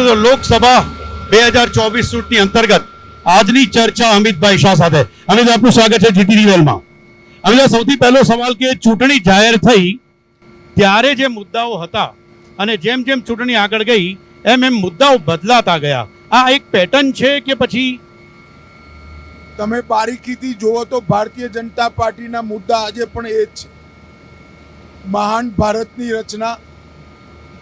લોકસભા બે હજાર ચોવીસ ચૂંટણી અંતર્ગત આજની ચર્ચા અમિતભાઈ શાહ સાથે. અમિત આપનું સ્વાગત છે જીટી રિવેલમાં અમિત સૌથી પહેલો સવાલ કે ચૂંટણી જાહેર થઈ, ત્યારે જે મુદ્દાઓ હતા અને જેમ જેમ ચૂંટણી આગળ ગઈ, એમ એમ મુદ્દાઓ બદલાતા ગયા. આ એક પેટર્ન છે કે પછી? તમે બારીકીથી જુઓ તો ભારતીય જનતા પાર્ટીના મુદ્દા આજે પણ એ જ છે. મહાન ભારતની રચના,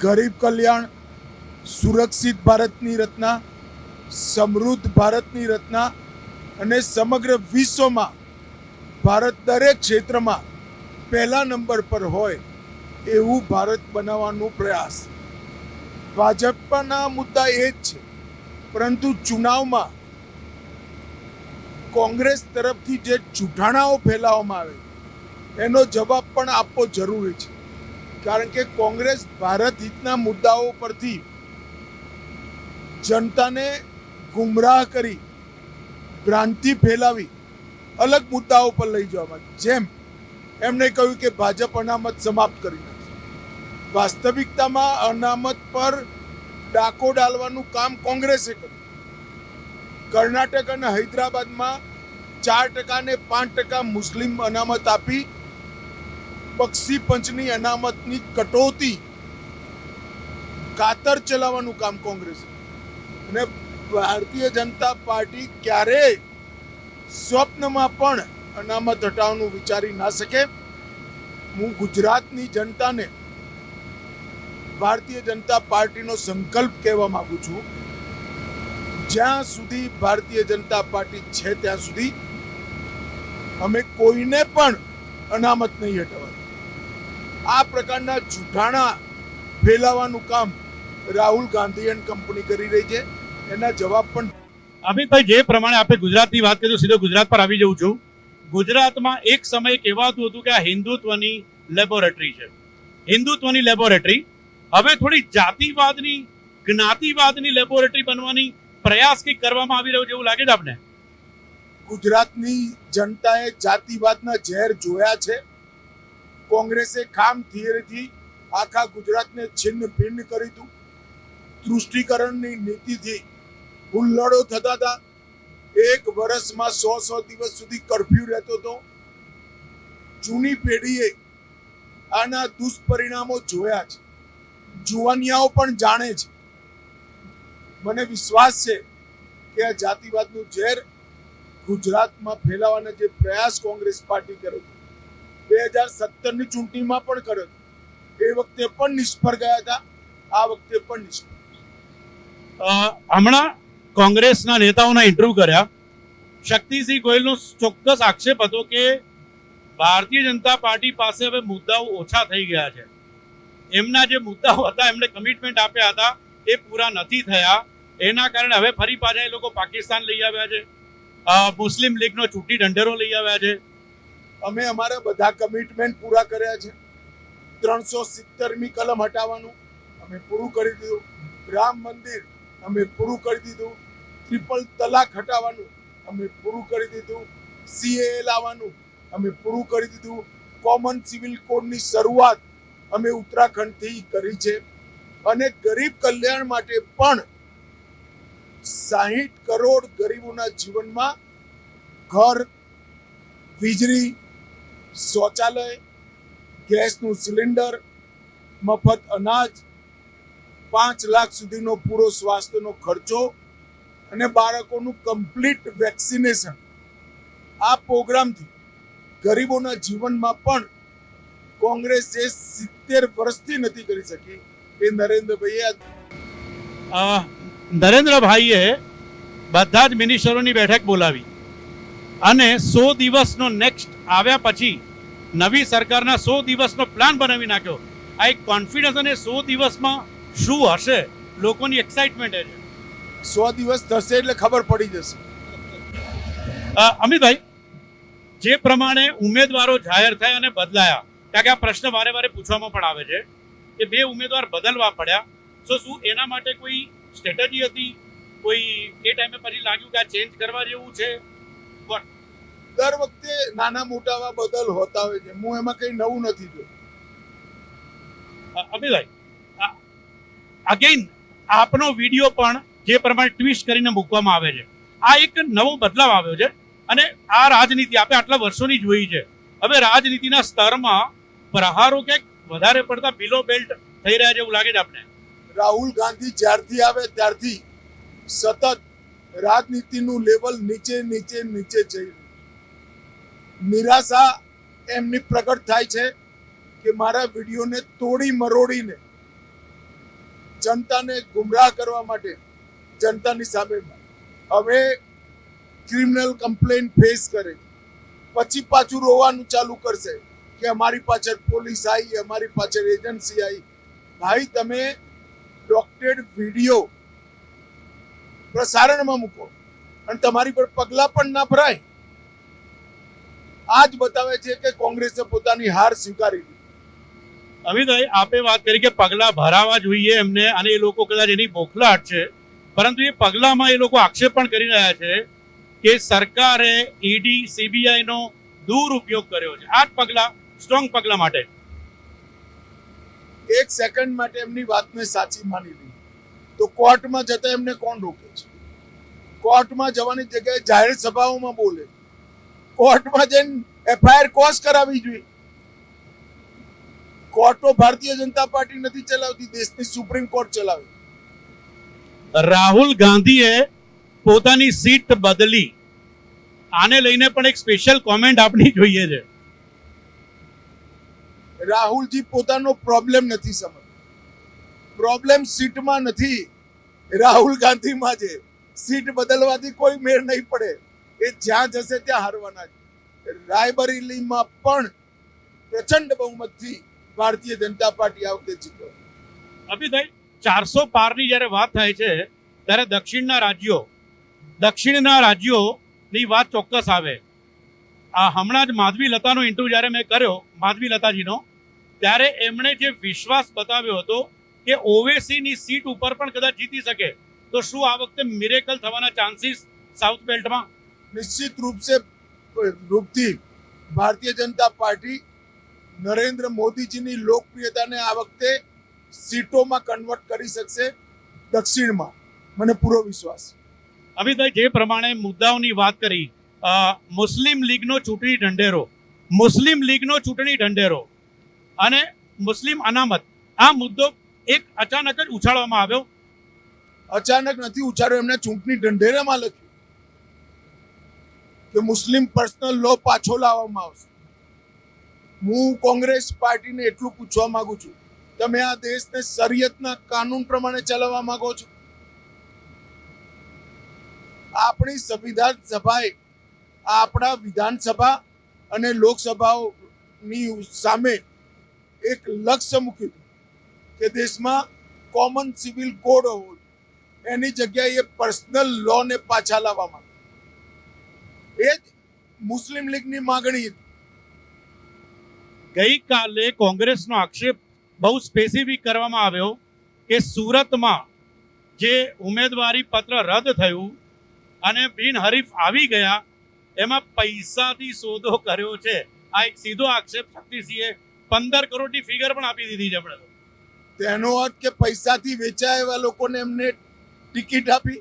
ગરીબ કલ્યાણ સુરક્ષિત ભારતની રચના, સમૃદ્ધ ભારતની રચના અને સમગ્ર વિશ્વમાં ભારત દરેક ક્ષેત્રમાં પહેલા નંબર પર હોય એવું ભારત બનાવવાનો પ્રયાસ. ભાજપના મુદ્દા એ જ છે, પરંતુ ચુનાવમાં કોંગ્રેસ તરફથી જે જૂઠાણાઓ ફેલાવવામાં આવે, એનો જવાબ પણ આપવો જરૂરી છે. કારણ કે કોંગ્રેસ ભારત હિતના મુદ્દાઓ પરથી જનતાને ગુમરાહ કરી, ભ્રાંતિ ફેલાવી, અલગ મુદ્દાઓ પર લઈ જવામાં જેમ એમણે કહ્યું કે ભાજપ અનામત સમાપ્ત કરી નાખશે વાસ્તવિકતામાં અનામત પર ડાકો ડાલવાનું કામ કોંગ્રેસે કર્યું. કર્ણાટક અને હૈદરાબાદમાં ચાર ટકા ને પાંચ ટકા મુસ્લિમ અનામત આપી બક્ષી પંચની અનામતની કટોતી કાતર ચલાવવાનું કામ કોંગ્રેસ અને ભારતીય જનતા પાર્ટી ક્યારેય સ્વપ્નમાં પણ અનામત હટાવવાનું વિચારી ના શકે. હું ગુજરાતની જનતાને ભારતીય જનતા પાર્ટીનો સંકલ્પ કહેવા માગું છું. જ્યાં સુધી ભારતીય જનતા પાર્ટી છે ત્યાં સુધી અમે કોઈને પણ અનામત નહીં હટાવવા આ પ્રકારના જૂઠાણા ફેલાવાનું કામ રાહુલ ગાંધી એન્ડ કંપની કરી રહી છે. એના જવાબ પણ અમિતભાઈ જે પ્રમાણે આપણે ગુજરાતની વાત કરીએ સીધો ગુજરાત પર આવી જઉં છું. ગુજરાતમાં એક સમય કહેવાતું હતું કે આ હિન્દુત્વની લેબોરેટરી છે. હિન્દુત્વની લેબોરેટરી હવે થોડી જાતિવાદની જ્ઞાતિવાદની લેબોરેટરી બનવાની પ્રયાસ કંઈક કરવામાં આવી રહ્યો છે એવું લાગે છે આપને? ગુજરાતની જનતાએ જાતિવાદના ઝેર જોયા છે. કોંગ્રેસે ખામ થિયરીથી આખા ગુજરાતને છિન્ન ભિન્ન કરી દીધું. તૃષ્ટિકરણની નીતિથી હુલ્લડો થતા હતા. એક વર્ષમાં સો સો દિવસ સુધી કરફ્યુ રહેતો હતો. જૂની પેઢીએ આના દુષ્પરિણામો જોયા છે. જુવાનિયાઓ પણ જાણે છે. મને વિશ્વાસ છે કે આ જાતિવાદનું ઝેર ગુજરાતમાં ફેલાવાના જે પ્રયાસ કોંગ્રેસ પાર્ટી કર્યો બે હજાર સત્તરની ચૂંટણીમાં પણ કર્યો એ વખતે પણ નિષ્ફળ ગયા હતા. આ વખતે પણ નિષ્ફળ. હમણાં કોંગ્રેસના નેતાઓના ઇન્ટરવ્યુ કર્યા. શક્તિસિંહ ગોયલનો ચોક્કસ આક્ષેપ હતો કે ભારતીય જનતા પાર્ટી પાસે હવે મુદ્દાઓ ઓછા થઈ ગયા છે. એમના જે મુદ્દાઓ હતા એમણે કમિટમેન્ટ આપ્યા હતા, એ પૂરા નથી થયા. એના કારણે હવે ફરી પાછા એ લોકો પાકિસ્તાન લઈ આવ્યા છે. મુસ્લિમ લીગનો ચૂંટણી ઢંઢેરો લઈ આવ્યા છે. અમે અમારા બધા કમિટમેન્ટ પૂરા કર્યા છે. ત્રણસો સિત્તેરમી કલમ હટાવવાનું અમે પૂરું કરી દીધું. રામ મંદિર અમે પૂરું કરી દીધું. ટ્રિપલ તલાક હટાવવાનું અમે પૂરું કરી દીધું. સીએ લાવવાનું અમે પૂરું કરી દીધું. કોમન સિવિલ કોડની શરૂઆત અમે ઉત્તરાખંડથી કરી છે. અને ગરીબ કલ્યાણ માટે પણ સાહીઠ કરોડ ગરીબોના જીવનમાં ઘર, વીજળી, શૌચાલય, ગેસનું સિલિન્ડર, મફત અનાજ પાંચ લાખ સુધીનો પૂરો સ્વાસ્થ્યનો ખર્ચો અને બાળકોનું કમ્પ્લીટ વેક્સિનેશન આ પ્રોગ્રામથી ગરીબોના જીવનમાં પણ કોંગ્રેસ જે સિત્તેર વર્ષથી નથી કરી શકી, એ નરેન્દ્રભાઈએ નરેન્દ્રભાઈએ બધા જ મિનિસ્ટરોની બેઠક બોલાવી અને સો દિવસનો નેક્સ્ટ આવ્યા પછી નવી સરકારના સો દિવસનો પ્લાન બનાવી નાખ્યો. આ એક કોન્ફિડન્સ અને સો દિવસમાં શું હશે? લોકોની એક્સાઇટમેન્ટ છે સો દિવસ થશે એટલે ખબર પડી જશે. અમિતભાઈ જે પ્રમાણે ઉમેદવારો જાહેર થયા અને બદલાયા કારણ કે આ પ્રશ્ન વારે વારે પૂછવામાં પણ આવે છે કે બે ઉમેદવાર બદલવા પડ્યા તો શું એના માટે કોઈ સ્ટ્રેટેજી હતી? કોઈ એ ટાઈમે પછી લાગ્યું કે આ ચેન્જ કરવા જેવું છે? દર વખતે નાના મોટા આવા બદલ હોતા હોય છે. હું એમાં કઈ નવું નથી જોયું. અમિતભાઈ અગેન આપનો વીડિયો પણ જે પ્રમાણે ટ્વિસ્ટ કરીને મૂકવામાં આવે છે. આ એક નવો બદલાવ આવ્યો છે અને આ રાજનીતિ આપણે આટલા વર્ષોની જોઈ છે. હવે રાજનીતિના સ્તરમાં પ્રહારો ક્યાંક વધારે પડતા બિલો બેલ્ટ થઈ રહ્યા છે એવું લાગે છે આપણે રાહુલ ગાંધી જ્યારથી આવે ત્યારથી સતત રાજનીતિનું લેવલ નીચે નીચે નીચે જઈ નિરાશા એમની પ્રગટ થાય છે કે મારા વિડીયોને તોડી, મરોડીને જનતાને ગુમરાહ કરવા માટે જનતાની સામે હવે ક્રિમિનલ કમ્પ્લેન ફેસ કરે. પછી પાછું રોવાનું ચાલુ કરશે કે અમારી પાછળ પોલીસ આવી અમારી પાછળ એજન્સી આવી ભાઈ, તમે ડોક્ટેડ વીડિયો પ્રસારણમાં મૂકો. અને તમારી પર પગલા પણ ના ભરાય. આ જ બતાવે છે કે કોંગ્રેસે પોતાની હાર સ્વીકારી લીધી. અમિતભાઈ, આપે વાત કરી કે પગલા ભરાવા જોઈએ એમને અને એ લોકો કદાચ એની બોખલાટ છે. પરંતુ એ પગલામાં એ લોકો આક્ષેપ પણ કરી રહ્યા છે કે સરકારે ઈડી સીબીઆઈ નો દુરુપયોગ કર્યો છે. આ પગલાં, સ્ટ્રોંગ પગલા માટે. એક સેકન્ડ માટે એમની વાતને સાચી માની લીધી તો કોર્ટમાં જતા એમને કોણ રોકે છે? કોર્ટમાં જવાની જગ્યાએ જાહેર સભાઓમાં બોલે. કોર્ટમાં જઈને એફઆઈઆર કોસ કરાવવી જોઈએ. કોર્ટો ભારતીય જનતા પાર્ટી નથી ચલાવતી દેશની સુપ્રીમ કોર્ટ ચલાવે. રાહુલ ગાંધીએ પોતાની સીટ બદલી. આને લઈને પણ એક સ્પેશિયલ કોમેન્ટ આપણી જોઈએ છે. રાહુલજી પોતાનો પ્રોબ્લેમ નથી સમજતા. પ્રોબ્લેમ સીટમાં નથી. રાહુલ ગાંધીમાં છે. સીટ બદલવાથી કોઈ મેળ નહીં પડે. એ જ્યાં જશે ત્યાં હારવાના છે. રાયબરેલીમાં પણ પ્રચંડ બહુમતથી ભારતીય જનતા પાર્ટી આ વખતે જીતો. અભિભાઈ ચારસો પારની જ્યારે વાત થાય છે ત્યારે દક્ષિણના રાજ્યો દક્ષિણના રાજ્યોની વાત ચોક્કસ આવે. આ હમણાં જ માધવી લતાનો ઇન્ટરવ્યુ જ્યારે મેં કર્યો માધવી લતાજીનો ત્યારે એમણે જે વિશ્વાસ બતાવ્યો હતો કે ઓવેસીની સીટ ઉપર પણ કદાચ જીતી શકે તો શું આ વખતે મિરેકલ થવાના ચાન્સીસ સાઉથ બેલ્ટમાં નિશ્ચિત રૂપ से રૂપથી ભારતીય જનતા પાર્ટી નરેન્દ્ર મોદીજીની લોકપ્રિયતાને આ વખતે સીટોમાં કન્વર્ટ કરી શકશે દક્ષિણમાં. મને પૂરો વિશ્વાસ. છે. જે પ્રમાણે મુદ્દાઓની વાત કરી મુસ્લિમ લીગનો ચૂંટણી ઢંઢેરો મુસ્લિમ લીગનો ચૂંટણી ઢંઢેરો અને મુસ્લિમ અનામત આ મુદ્દો એક અચાનક જ ઉછાળવામાં આવ્યો. અચાનક નથી ઉછાળ્યો એમને ચૂંટણી ઢંઢેરામાં લખ્યું કે મુસ્લિમ પર્સનલ લો પાછો લાવવામાં આવશે. હું કોંગ્રેસ પાર્ટીને એટલું પૂછવા માંગુ છું. તમે આ દેશને શરિયતના કાનૂન પ્રમાણે ચલાવવા માંગો છો. આપણી સંવિધાન સભાએ આપણા વિધાનસભા અને લોકસભાઓની સામે એક લક્ષ્ય મૂક્યું કે દેશમાં કોમન સિવિલ કોડ હોવો એની જગ્યાએ પર્સનલ લોને પાછા લાવવા માંગે. એ જ મુસ્લિમ લીગની માગણી હતી. ગઈકાલે કોંગ્રેસનો આક્ષેપ બહુ સ્પેસિફિક કરવામાં આવ્યો કે સુરતમાં જે ઉમેદવારી પત્ર રદ થયું અને બિનહરીફ આવી ગયા, એમાં પૈસાથી સોદો કર્યો છે. આ એક સીધો આક્ષેપ શક્તિસિંહે પંદર કરોડની ફિગર પણ આપી દીધી છે આપણે. તેનો અર્થ કે પૈસાથી વેચાય એવા લોકોને એમને ટિકિટ આપી?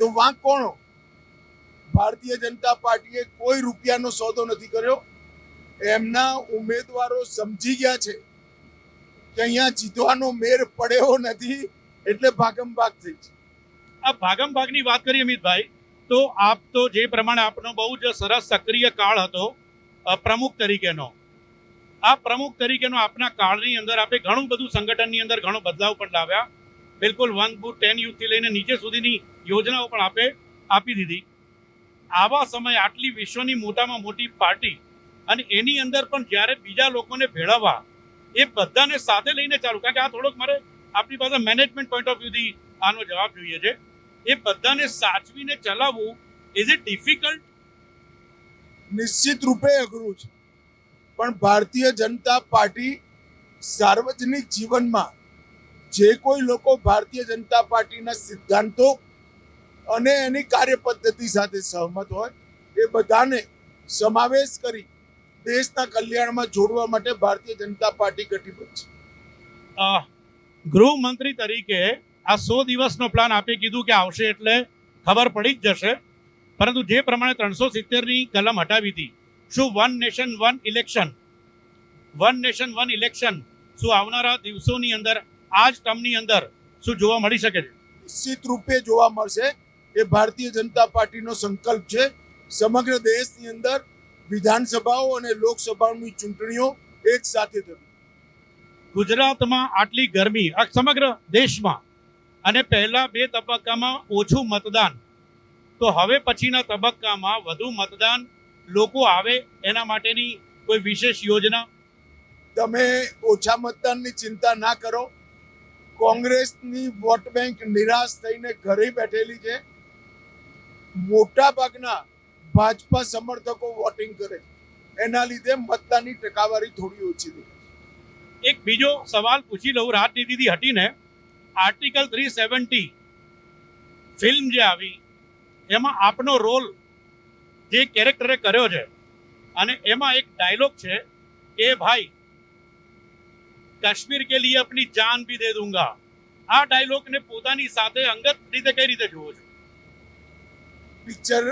તો વાંક કોણ? ભારતીય જનતા પાર્ટીએ કોઈ રૂપિયાનો સોદો નથી કર્યો. એમના ઉમેદવારો સમજી ગયા છે કે અહીંયા જીતવાનો મેર પડ્યો નથી એટલે ભાગમ ભાગ થઈ છે આ ભાગમ ભાગની વાત કરીએ અમિતભાઈ, તો આપ તો જે પ્રમાણે આપનો બહુ જ સરસ સક્રિય કાળ હતો પ્રમુખ તરીકેનો. આ પ્રમુખ તરીકેનો આપના કાળની અંદર આપણે ઘણું બધું સંગઠનની અંદર ઘણો બદલાવ પણ લાવ્યા. બિલકુલ વન બુટ ટેન યુથથી લઈને નીચે સુધીની યોજનાઓ પણ આપે આપી દીધી. આવા સમયે આટલી વિશ્વની મોટામાં મોટી પાર્ટી અને એની અંદર પણ જ્યારે બીજા લોકોને ભેળવવા, એ બધાને સાથે લઈને ચાલુ કારણ કે આ થોડોક મારે આપણી પાસે મેનેજમેન્ટ પોઈન્ટ ઓફ વ્યૂથી આનો જવાબ જોઈએ છે. એ બધાને સાચવીને ચલાવવું ઇઝ ઇટ ડિફિકલ્ટ નિશ્ચિત રૂપે અઘરું છે. પણ ભારતીય જનતા પાર્ટી સાર્વજનિક જીવનમાં જે કોઈ લોકો ભારતીય જનતા પાર્ટીના સિદ્ધાંતો અને એની કાર્યપદ્ધતિ સાથે સહમત હોય, એ બધાને સમાવેશ કરી દેશના કલ્યાણમાં જોડવા માટે ભારતીય જનતા પાર્ટી કટિબદ્ધ છે. ગૃહમંત્રી તરીકે આ સો દિવસનો પ્લાન આપે કીધું કે આવશે એટલે ખબર પડી જ જશે. પરંતુ જે પ્રમાણે ત્રણસો સિત્તેરની કલમ હટાવી હતી શું one nation one election one nation one election શું આવનારા દિવસોની અંદર આ જ ટર્મની અંદર શું જોવા મળી શકે છે? નિશ્ચિત રૂપે જોવા મળશે. એ ભારતીય જનતા પાર્ટીનો સંકલ્પ છે. સમગ્ર દેશની અંદર વિધાનસભાઓ અને લોકસભાની ચૂંટણીઓ એક સાથે થવી ગુજરાતમાં આટલી ગરમી સમગ્ર દેશમાં અને પહેલા બે તબક્કામાં ઓછું મતદાન. તો હવે પછીના તબક્કામાં વધુ મતદાન લોકો આવે એના માટેની કોઈ વિશેષ યોજના? તમે ઓછા મતદાનની ચિંતા ના કરો. કોંગ્રેસની વોટ બેંક નિરાશ થઈને ઘરે બેઠેલી છે. મોટા ભાગના ભાજપા સમર્થકો વોટિંગ કરે. એના લીધે મતદાનની ટકાવારી થોડી ઓછી થઈ. એક બીજો સવાલ પૂછી લઉં રાજનીતિથી હટીને. આર્ટિકલ થ્રી સેવન્ટી ફિલ્મ જે આવી એમાં આપનો રોલ જે કેરેક્ટરે કર્યો છે અને એમાં એક ડાયલોગ છે કે ભાઈ કાશ્મીર કે લીએ અપની જાન ભી દે દૂંગા. આ ડાયલોગને પોતાની સાથે અંગત રીતે કઈ રીતે જુઓ છો? પિક્ચર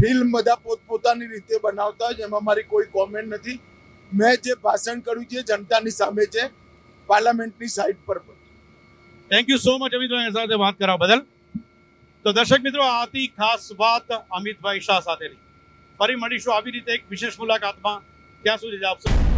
ફિલ્મ બધા પોતપોતાની રીતે બનાવતા હોય એમાં મારી કોઈ કોમેન્ટ નથી. મેં જે ભાષણ કર્યું છે જનતાની સામે છે, પાર્લામેન્ટની સાઇટ પર પણ. Thank you so much Amitbhai સાથે વાત કરવા બદલ. તો દર્શક મિત્રો આ હતી ખાસ વાત અમિતભાઈ શાહ સાથેની ફરી મળીશું આવી રીતે એક વિશેષ મુલાકાતમાં. ત્યાં સુધી જ આપશો